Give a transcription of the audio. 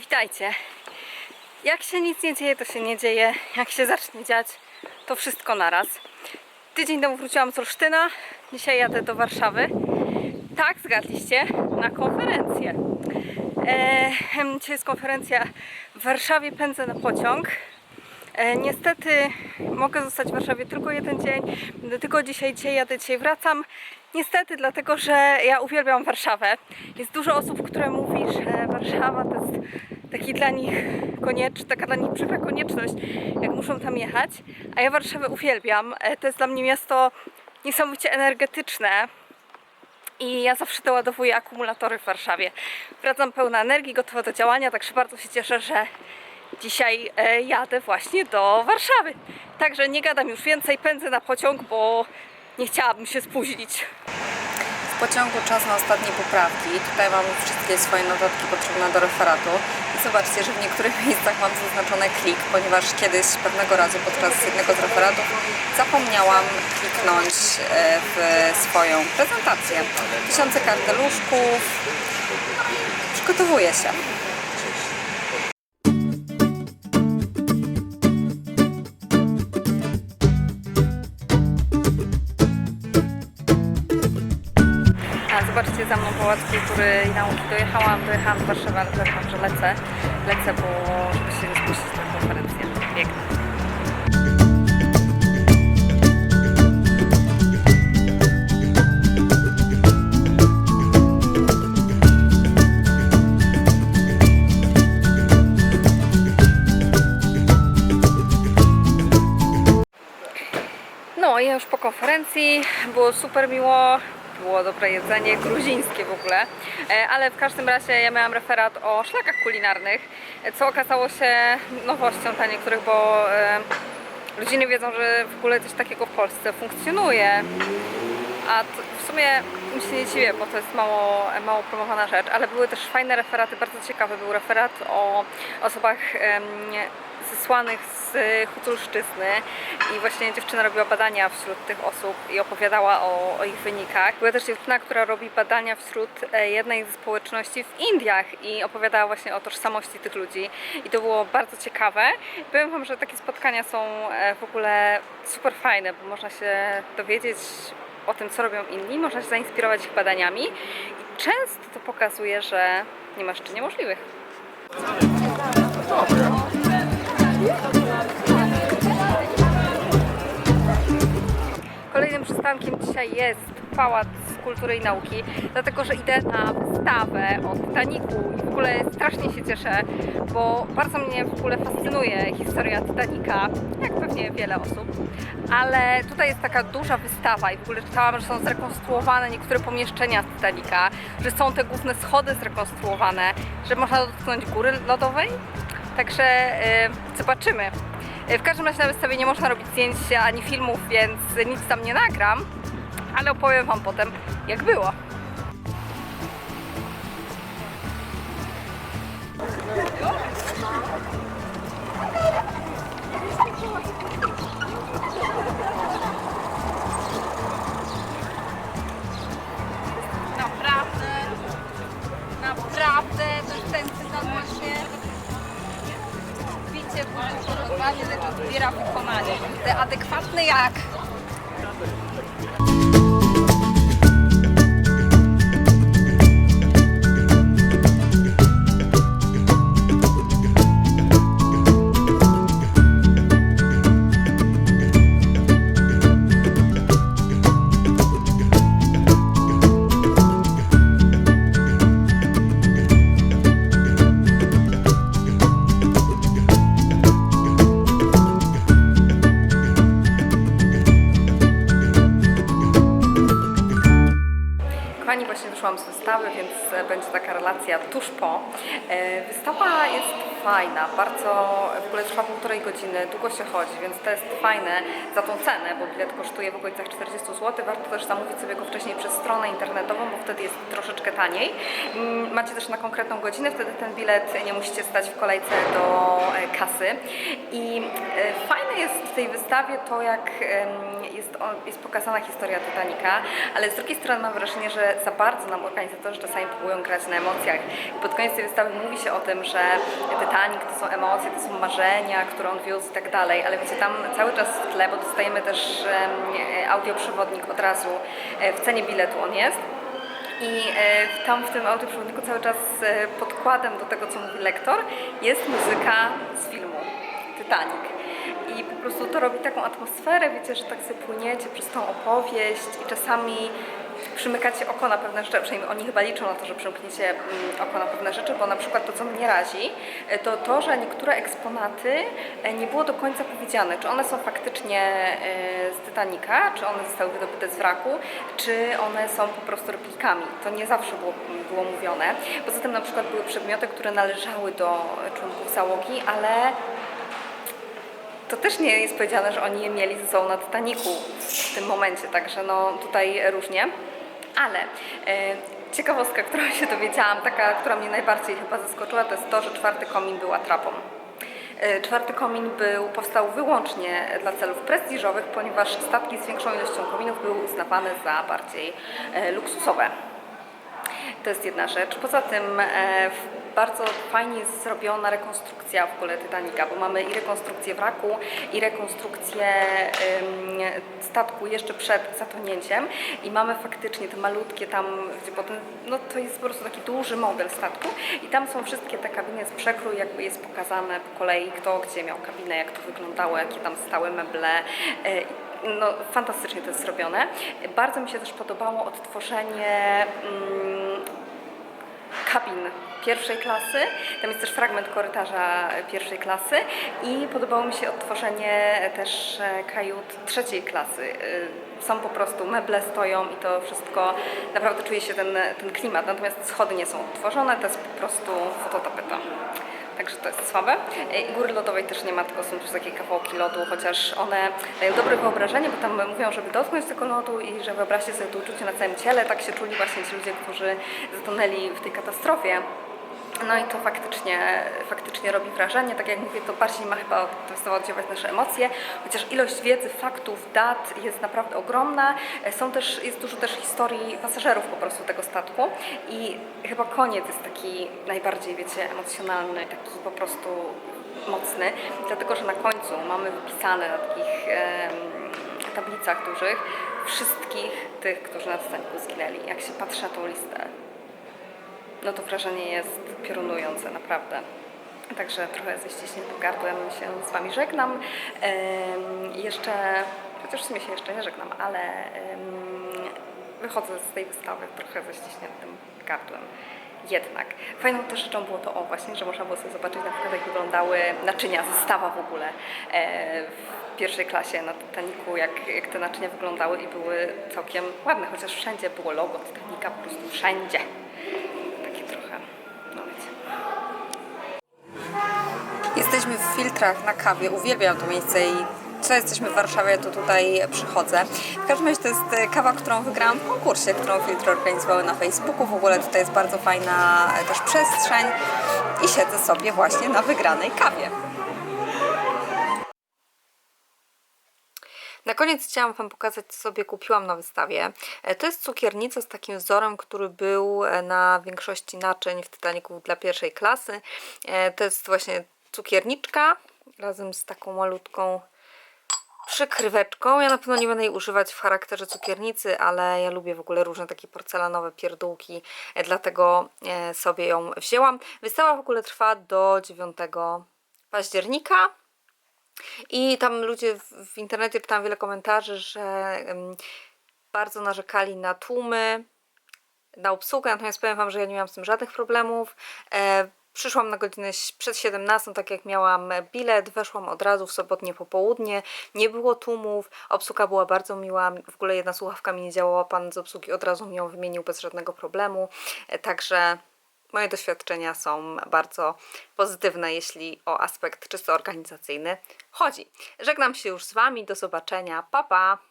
witajcie. Jak się nic nie dzieje, to się nie dzieje. Jak się zacznie dziać, to wszystko naraz. Tydzień temu wróciłam z Olsztyna, dzisiaj jadę do Warszawy. Tak, zgadliście, na konferencję. E, dzisiaj jest konferencja w Warszawie, pędzę na pociąg. E, niestety mogę zostać w Warszawie tylko jeden dzień, będę tylko dzisiaj, dzisiaj jadę, dzisiaj wracam. Niestety, dlatego że ja uwielbiam Warszawę. Jest dużo osób, które mówi, że Warszawa to jest taki dla nich koniecz, taka dla nich przykra konieczność, jak muszą tam jechać. A ja Warszawę uwielbiam. E, To jest dla mnie miasto niesamowicie energetyczne. I ja zawsze doładowuję akumulatory w Warszawie. Wracam pełna energii, gotowa do działania, także bardzo się cieszę, że dzisiaj e, jadę właśnie do Warszawy. Także nie gadam już więcej, pędzę na pociąg, bo nie chciałabym się spóźnić. Pociągu czas na ostatnie poprawki. Tutaj mam wszystkie swoje notatki potrzebne do referatu. I zobaczcie, że w niektórych miejscach mam zaznaczone klik, ponieważ kiedyś pewnego razu podczas jednego z referatów zapomniałam kliknąć e, w swoją prezentację. Tysiące karteluszków. Przygotowuję się. Zobaczcie za mną pałac kultury i nauki. Dojechałam, dojechałam do Warszawy, ale powiem, że lecę. Lecę, bo żeby się nie spuścić na konferencję. Biegnę. No ja już po konferencji, było super miło, było dobre jedzenie, gruzińskie w ogóle, E, ale w każdym razie ja miałam referat o szlakach kulinarnych, co okazało się nowością dla niektórych, bo e, ludzie nie wiedzą, że w ogóle coś takiego w Polsce funkcjonuje. A w sumie mi się nie dziwię, bo to jest mało, mało promowana rzecz, ale były też fajne referaty, bardzo ciekawy był referat o osobach zesłanych z Huculszczyzny i właśnie dziewczyna robiła badania wśród tych osób i opowiadała o, o ich wynikach. Była też dziewczyna, która robi badania wśród e, jednej ze społeczności w Indiach i opowiadała właśnie o tożsamości tych ludzi i to było bardzo ciekawe. Powiem Wam, że takie spotkania są e, w ogóle super fajne, bo można się dowiedzieć o tym, co robią inni, można się zainspirować ich badaniami i często to pokazuje, że nie ma rzeczy niemożliwych. Kolejnym przystankiem dzisiaj jest Pałac Kultury i Nauki, dlatego że idę na wystawę o Titaniku i w ogóle strasznie się cieszę, bo bardzo mnie w ogóle fascynuje historia Titanica, jak pewnie wiele osób, ale tutaj jest taka duża wystawa i w ogóle czytałam, że są zrekonstruowane niektóre pomieszczenia z Titanica, że są te główne schody zrekonstruowane, że można dotknąć góry lodowej, także e, zobaczymy. E, W każdym razie na wystawie nie można robić zdjęć ani filmów, więc nic tam nie nagram, ale opowiem Wam potem, jak było. Odbiera wykonanie. Te adekwatne jak? Będzie taka relacja tuż po. E, Wystawa jest fajna, bardzo, w ogóle trwa półtorej godziny, długo się chodzi, więc to jest fajne za tą cenę, bo bilet kosztuje w okolicach 40 zł. Warto też zamówić sobie go wcześniej przez stronę internetową, bo wtedy jest troszeczkę taniej. Mm, Macie też na konkretną godzinę, wtedy ten bilet nie musicie stać w kolejce do e, kasy. I e, fajne jest w tej wystawie to, jak jest, jest pokazana historia Titanica, ale z drugiej strony mam wrażenie, że za bardzo nam organizatorzy czasami próbują grać na emocjach. Pod koniec tej wystawy mówi się o tym, że Titanic to są emocje, to są marzenia, które on wiózł i tak dalej, ale wiecie, tam cały czas w tle, bo dostajemy też em, audioprzewodnik od razu e, w cenie biletu on jest. I e, tam w tym audioprzewodniku cały czas e, podkładem do tego, co mówi lektor, jest muzyka z filmu Titanic. I po prostu to robi taką atmosferę, wiecie, że tak sobie płyniecie przez tą opowieść i czasami przymykacie oko na pewne rzeczy, przynajmniej oni chyba liczą na to, że przymkniecie mm, oko na pewne rzeczy, bo na przykład to, co mnie razi, e, to to, że niektóre eksponaty e, nie było do końca powiedziane, czy one są faktycznie e, z Titanica, czy one zostały wydobyte z wraku, czy one są po prostu replikami. To nie zawsze było, było mówione. Poza tym na przykład były przedmioty, które należały do członków załogi, ale to też nie jest powiedziane, że oni je mieli ze sobą na Titaniku w tym momencie, także no tutaj różnie. Ale e, ciekawostka, którą się dowiedziałam, taka, która mnie najbardziej chyba zaskoczyła, to jest to, że czwarty komin był atrapą. E, Czwarty komin był, powstał wyłącznie dla celów prestiżowych, ponieważ statki z większą ilością kominów były uznawane za bardziej e, luksusowe. To jest jedna rzecz. Poza tym bardzo fajnie jest zrobiona rekonstrukcja w ogóle Titanica, bo mamy i rekonstrukcję wraku, i rekonstrukcję statku jeszcze przed zatonięciem i mamy faktycznie te malutkie tam, gdzie potem, no to jest po prostu taki duży model statku i tam są wszystkie te kabiny z przekrój, jakby jest pokazane po kolei, kto gdzie miał kabinę, jak to wyglądało, jakie tam stały meble. e, no, fantastycznie to jest zrobione. Bardzo mi się też podobało odtworzenie mm, kabin pierwszej klasy. Tam jest też fragment korytarza pierwszej klasy i podobało mi się odtworzenie też e, kajut trzeciej klasy. Y, Są po prostu, meble stoją i to wszystko, naprawdę czuje się ten, ten klimat, natomiast schody nie są odtworzone, to jest po prostu fototapeta. Także to jest słabe. E, góry lodowej też nie ma, tylko są też takie kawałki lodu, chociaż one dają dobre wyobrażenie, bo tam mówią, żeby dotknąć tego lodu i że wyobraźcie sobie to uczucie na całym ciele. Tak się czuli właśnie ci ludzie, którzy zatonęli w tej katastrofie. No i to faktycznie, faktycznie robi wrażenie. Tak jak mówię, to bardziej ma chyba to oddziaływać nasze emocje, chociaż ilość wiedzy, faktów, dat jest naprawdę ogromna. E, Są też, jest dużo też historii pasażerów po prostu tego statku i chyba koniec jest taki najbardziej, wiecie, emocjonalny, taki po prostu mocny, dlatego że na końcu mamy wypisane na takich em, tablicach dużych wszystkich tych, którzy na Titanicu zginęli. Jak się patrzy na tą listę, no to wrażenie jest piorunujące, naprawdę. Także trochę ze ściśniętym gardłem się z Wami żegnam. Jeszcze, chociaż w sumie się jeszcze nie żegnam, ale wychodzę z tej wystawy trochę ze ściśniętym gardłem. Jednak. Fajną też rzeczą było to, o właśnie, że można było sobie zobaczyć na przykład jak wyglądały naczynia, zestawa w ogóle e, w pierwszej klasie na Titanicu, jak, jak te naczynia wyglądały i były całkiem ładne, chociaż wszędzie było logo Titanica, po prostu wszędzie. Jesteśmy w filtrach na kawie, uwielbiam to miejsce i co jesteśmy w Warszawie, to tutaj przychodzę. W każdym razie to jest e, kawa, którą wygrałam w konkursie, którą filtry organizowały na Facebooku. W ogóle tutaj jest bardzo fajna e, też przestrzeń i siedzę sobie właśnie na wygranej kawie. Na koniec chciałam Wam pokazać, co sobie kupiłam na wystawie. E, To jest cukiernica z takim wzorem, który był na większości naczyń w Titanicu dla pierwszej klasy. To jest właśnie cukierniczka razem z taką malutką przykryweczką. Ja na pewno nie będę jej używać w charakterze cukiernicy, ale ja lubię w ogóle różne takie porcelanowe pierdółki, e, dlatego e, sobie ją wzięłam. Wystawa w ogóle trwa do 9 października. I tam ludzie w, internecie czytałam wiele komentarzy, że bardzo narzekali na tłumy, na obsługę, natomiast powiem Wam, że ja nie miałam z tym żadnych problemów. Przyszłam na godzinę przed 17, tak jak miałam bilet, weszłam od razu w sobotnie popołudnie, nie było tłumów, obsługa była bardzo miła, w ogóle jedna słuchawka mi nie działała, pan z obsługi od razu mi ją wymienił bez żadnego problemu, e, także moje doświadczenia są bardzo pozytywne, jeśli o aspekt czysto organizacyjny chodzi. Żegnam się już z Wami, do zobaczenia, pa pa!